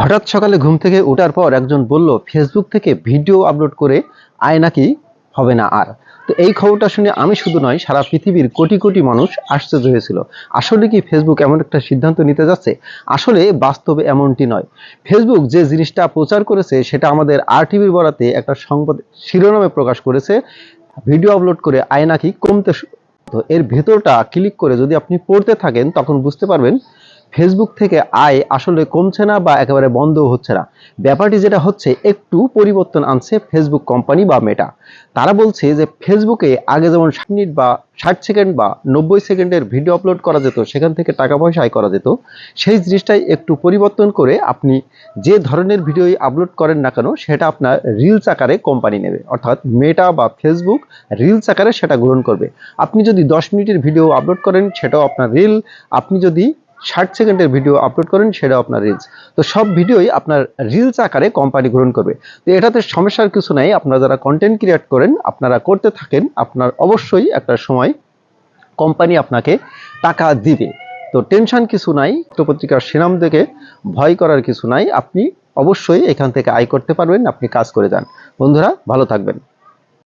হঠাৎ সকালে ঘুম থেকে ওঠার পর একজন বলল ফেসবুক থেকে ভিডিও আপলোড করে আয় নাকি? হবে না আর। তো এই খবরটা শুনে আমি শুধু নয়, সারা পৃথিবীর কোটি কোটি মানুষ আশ্চর্য হয়েছিল। আসলে কি ফেসবুক এমন একটা সিদ্ধান্ত নিতে যাচ্ছে? আসলে বাস্তবে এমনটি নয়। ফেসবুক যে জিনিসটা প্রচার করেছে, সেটা আমাদের আর টিভির বরাতে একটা সংবাদ শিরোনামে প্রকাশ করেছে, ভিডিও আপলোড করে আয় নাকি কমতে তো এর ভেতরটা ক্লিক করে যদি আপনি পড়তে থাকেন, তখন বুঝতে পারবেন ফেসবুক থেকে আয় আসলে কমছে না বা একেবারে বন্ধ হচ্ছে না। ব্যাপারটি যেটা হচ্ছে, একটু পরিবর্তন আনছে ফেসবুক কোম্পানি বা মেটা তারা বলছে যে ফেসবুকে আগে যেমন ষাট মিনিট বা ষাট সেকেন্ড বা নব্বই সেকেন্ডের ভিডিও আপলোড করা যেত, সেখান থেকে টাকা পয়সা আয় করা যেত, সেই জিনিসটাই একটু পরিবর্তন করে আপনি যে ধরনের ভিডিওই আপলোড করেন না কেন, সেটা আপনার রিলস আকারে কোম্পানি নেবে। অর্থাৎ মেটা বা ফেসবুক রিলস আকারে সেটা গ্রহণ করবে। আপনি যদি দশ মিনিটের ভিডিও আপলোড করেন, সেটাও আপনার রিল আপনি যদি ষাট সেকেন্ডের ভিডিও আপলোড করেন, সেটাও আপনার রিলস তো সব ভিডিওই আপনার রিলস আকারে কোম্পানি গ্রহণ করবে। তো এটাতে সমস্যার কিছু নাই, আপনারা যারা কন্টেন্ট ক্রিয়েট করেন, আপনারা করতে থাকেন, আপনার অবশ্যই একটা সময় কোম্পানি আপনাকে টাকা দিবে। তো টেনশন কিছু নাই, পত্রিকার শিরাম দেখে ভয় করার কিছু নাই, আপনি অবশ্যই এখান থেকে আয় করতে পারবেন, আপনি কাজ করে যান। বন্ধুরা, ভালো থাকবেন।